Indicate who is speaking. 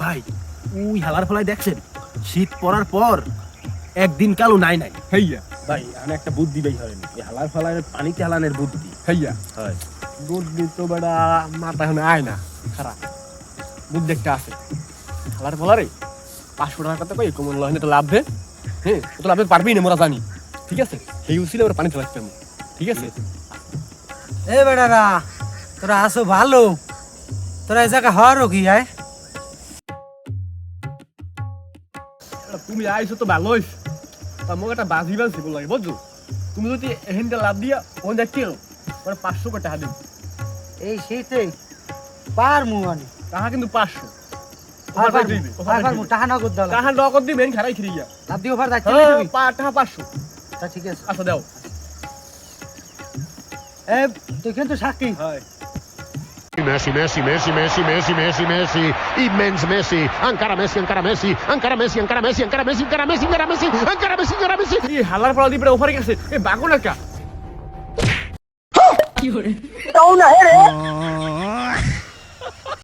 Speaker 1: ভাই ওই হালার ফলাই দেখছেন? শীত পড়ার পর একদিন কালো নাই নাই।
Speaker 2: হেইয়া।
Speaker 1: ভাই আমি একটা বুদ্ধি বেই হরেন এই হালার ফলানের পানিতে হালানের বুদ্ধি।
Speaker 2: হেইয়া।
Speaker 1: হয়।
Speaker 2: বুদ্ধি তো বেটা মাথা এখন আয় না। খারাপ। বুদ্ধি একটা আছে। হালার বলারে পাঁচশো টাকা কথা কই কমন লয় তো লাভ দে হ্যাঁ তো লাভে পারবেই না মোরা জানি। ঠিক আছে? সেই উচিলে ওরা পানিতে হবে ঠিক আছে?
Speaker 3: এ বেটারা তোরা আসো ভালো। তোরা এই জায়গা হওয়ারও কি আয়।
Speaker 2: তুমি আইছো তো ভালো হইছ তা মোক একটা বাজি বাজি বল লাগে বুঝছ? তুমি যদি এখানটা লাভ দিয়া ওখান দেখতে মানে পাঁচশো করে টাকা দিও
Speaker 3: এই শীতে পার মু আনি
Speaker 2: টাকা কিন্তু পাঁচশো।
Speaker 3: আর পার মু টাকা নগদ দাও
Speaker 2: টাকা নগদ দিবেন খারাই খিরি গিয়া
Speaker 3: লাভ দিও ফার যাচ্ছে তুমি
Speaker 2: পা- টাকা পাঁচশো।
Speaker 3: তা ঠিক আছে।
Speaker 2: আচ্ছা দাও।
Speaker 3: এ তুই কিন্তু সাক্ষী
Speaker 2: হয়।
Speaker 4: Messi, Messi, Messi, Messi, Messi, Messi, Messi, immens Messi, encara Messi, encara Messi, encara Messi, encara Messi, encara Messi, encara Messi, encara Messi, encara Messi, encara Messi.
Speaker 2: এই হালার পালা দিবে ওপারে গেছে এ বাগো না কা